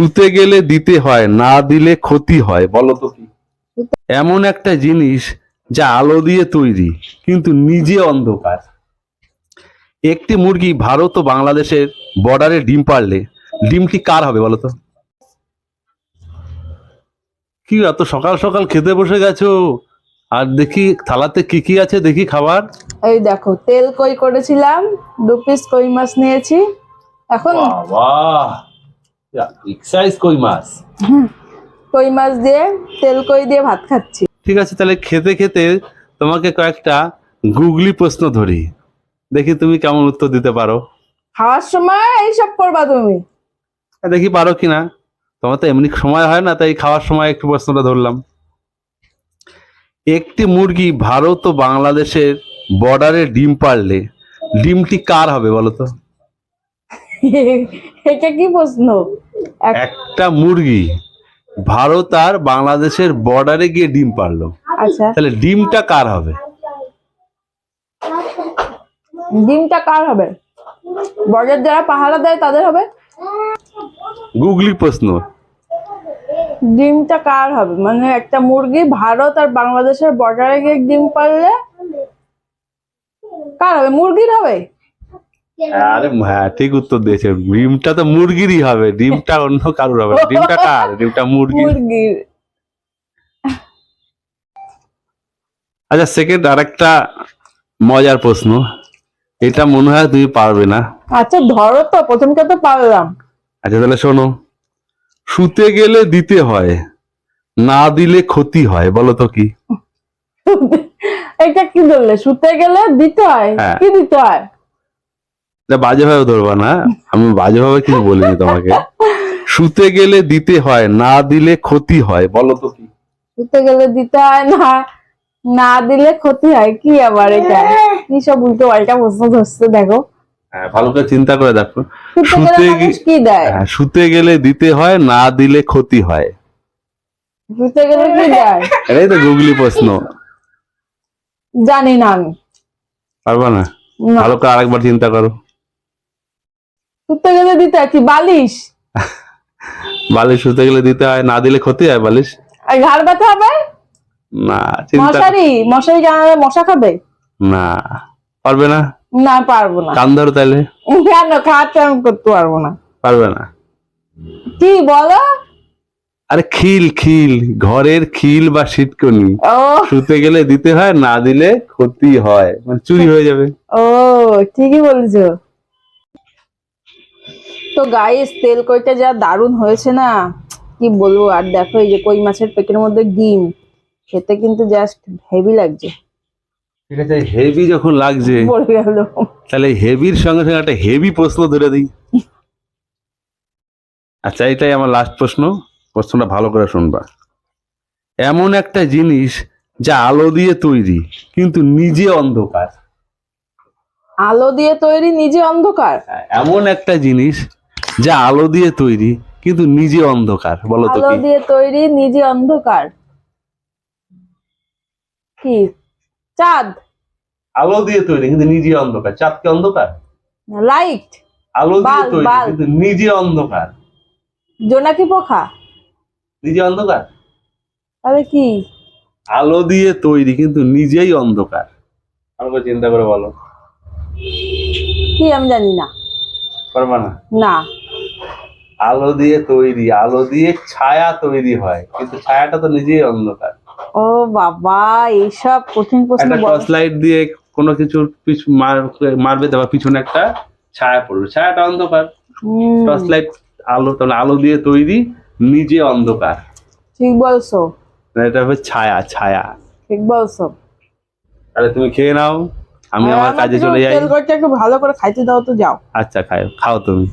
শুতে গেলে দিতে হয় না দিলে ক্ষতি হয় বলো তো কি? এমন একটা জিনিস যা আলো দিয়ে তৈরি কিন্তু নিজে অন্ধকার। একটি মুরগি ভারত ও বাংলাদেশের বর্ডারে ডিম পারলে ডিমটি কার হবে বলো তো? কি এত সকাল সকাল খেতে বসে গেছো? আর দেখি থালাতে কি কি আছে দেখি খাবার। এই দেখো তেল কই করেছিলাম? দু পিস কই মাছ নিয়েছি। এখন বাহ। এক্সাইজ কই মাছ কই মাছ দিয়ে তেল কই দিয়ে ভাত খাচ্ছি। ঠিক আছে তাহলে খেতে খেতে তোমাকে কয়েকটা গুগলি প্রশ্ন ধরি। দেখি তুমি কেমন উত্তর দিতে পারো। খাওয়ার সময় এইসব করবা তুমি। দেখি পারো কিনা। তোমার তো এমনি সময় হয় না তাই খাওয়ার সময় একটু প্রশ্নটা ধরলাম। একটি মুরগি ভারত ও বাংলাদেশের বর্ডারে ডিম পারলে ডিমটি কার হবে বলো তো? এটা কি প্রশ্ন? একটা মুরগি ভারত আর বাংলাদেশের বর্ডারে গিয়ে ডিম পারল। আচ্ছা। তাহলে ডিমটা কার হবে? ডিমটা কার হবে? বর্ডার যারা পাহারা দেয় তাদের হবে? গুগলি প্রশ্ন। ডিমটা কার হবে? মানে একটা মুরগি ভারত আর বাংলাদেশের বর্ডারে গিয়ে ডিম পারলে কার হবে? মুরগির হবে? আরে হ্যাঁ ঠিক উত্তর দিয়েছে। ডিমটা তো মুরগিরই হবে ডিমটা অন্য কারোর হবে ডিমটা কার? ডিমটা মুরগি আচ্ছা সেকেন্ড আরেকটা মজার প্রশ্ন। এটা মনে হয় তুমি পারবে না। আচ্ছা ধরো তো প্রথমটা তো পারলাম। আচ্ছা তাহলে শোনো। শুতে গেলে দিতে হয় না দিলে ক্ষতি হয় বলো তো কি? এটা কি ধরলে শুতে গেলে দিতে হয়? হ্যাঁ। কি দিতে হয়? বাজেভাবে ধরবা না। আমি বাজেভাবে কিছু বলিনি তোমাকে। শুতে গেলে দিতে হয় না দিলে ক্ষতি হয় বলো তো কি? শুতে গেলে দিতে হয় না না দিলে ক্ষতি হয় কি আবার এটা? কি সব উল্টো পাল্টা প্রশ্ন ধরছে দেখো। হ্যাঁ ভালো করে চিন্তা করে দেখো। শুতে কি দেয়? হ্যাঁ, শুতে গেলে দিতে হয় না দিলে ক্ষতি হয়। শুতে গেলে কি দেয়? এটাই তো গুগলি প্রশ্ন। জানি না আমি। পারবা না। ভালো করে আরেকবার চিন্তা করো। শুতে গেলে দিতে হয় কি বালিশ? বালিশ শুতে গেলে দিতে হয় না দিলে ক্ষতি হয় বালিশ? আর ঘাড় ব্যথা হবে? না চিন্তা মশারি? মশারি জানালে মশা খাবে? না পারবে না? না পারব না। কান ধরো তাহলে কেন খাওয়াতে আমি করতে পারব না। পারবে না। কি বলো? আরে খিল খিল ঘরের খিল বা শীতকনি শুতে গেলে দিতে হয় না দিলে ক্ষতি হয়। মানে চুরি হয়ে যাবে। ও ঠিকই বলেছ। তো গাইস তেল কইটা যা দারুণ হয়েছে না? কি বলব আর দেখো এই যে কই মাছের পেকের মধ্যে ডিম খেতে কিন্তু জাস্ট হেভি লাগছে। ঠিক আছে হেভি যখন লাগছে পড়ে গেল। তাহলে হেভির সঙ্গে সঙ্গে একটা হেভি প্রশ্ন ধরে দিই। আচ্ছা এটাই আমার লাস্ট প্রশ্ন। প্রশ্নটা ভালো করে শুনবা। এমন একটা জিনিস যা আলো দিয়ে তৈরি কিন্তু নিজে অন্ধকার। আলো দিয়ে তৈরি নিজে অন্ধকার? এমন একটা জিনিস যা আলো দিয়ে তৈরি কিন্তু নিজে অন্ধকার বলো তো আলো দিয়ে তৈরি নিজে অন্ধকার। কি? চাঁদ। আলো দিয়ে তৈরি কিন্তু নিজে অন্ধকার। চাঁদকে অন্ধকার? লাইট। আলো দিয়ে তৈরি কিন্তু নিজে অন্ধকার। জোনাকি পোকা। নিজে অন্ধকার? তাহলে কি? আলো দিয়ে তৈরি কিন্তু নিজেই অন্ধকার। আমাকে চিন্তা করে বলো। কি আমি জানি না। পারবা না? না। আলো দিয়ে তৈরি আলো দিয়ে ছায়া তৈরি হয়। কিন্তু ছায়াটা তো নিজেই অন্ধকার। ও বাবা এইসব কঠিন প্রশ্ন টর্চ লাইট দিয়ে কোনো কিছুর পিছু মারবে দেওয়া পিছনে একটা ছায়া পড়বে। ছায়াটা অন্ধকার। টর্চ লাইট আলো তাহলে আলো দিয়ে তৈরি নিজে অন্ধকার। ঠিক বলছো। এটা হবে ছায়া ছায়া। ঠিক বলছো। তাহলে তুমি খেয়ে নাও। আমি আমার কাজে চলে যাই। ভালো করে খাইতে দাও তো যাও। আচ্ছা খাও খাও তুমি।